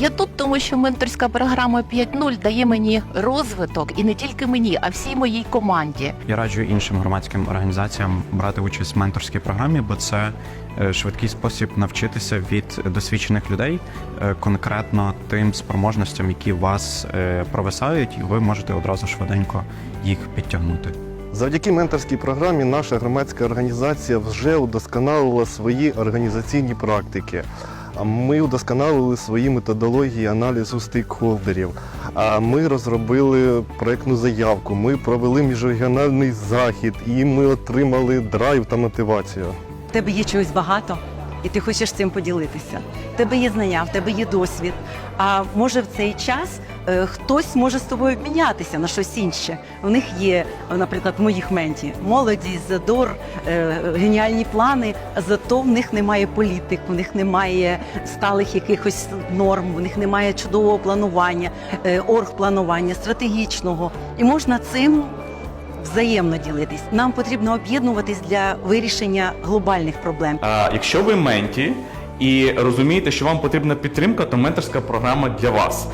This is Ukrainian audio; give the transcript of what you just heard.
Я тут, тому що менторська програма 5.0 дає мені розвиток і не тільки мені, а всій моїй команді. Я раджу іншим громадським організаціям брати участь в менторській програмі, бо це е, швидкий спосіб навчитися від досвідчених людей е, конкретно тим спроможностям, які вас е, провисають, і ви можете одразу швиденько їх підтягнути. Завдяки менторській програмі наша громадська організація вже удосконалила свої організаційні практики. Ми удосконалили свої методології аналізу стейкхолдерів. Ми розробили проєктну заявку, ми провели міжрегіональний захід і ми отримали драйв та мотивацію. У тебе є чогось багато, і ти хочеш цим поділитися. У тебе є знання, в тебе є досвід. А може в цей час хтось може з тобою обмінятися на щось інше. У них є, е, наприклад, в моїх менті молодість, задор, е, геніальні плани. Зато в них немає політик, у них немає сталих якихось норм, у них немає чудового планування, е, оргпланування, стратегічного. І можна цим взаємно ділитись. Нам потрібно об'єднуватись для вирішення глобальних проблем. А, якщо ви менті і розумієте, що вам потрібна підтримка, то менторська програма для вас.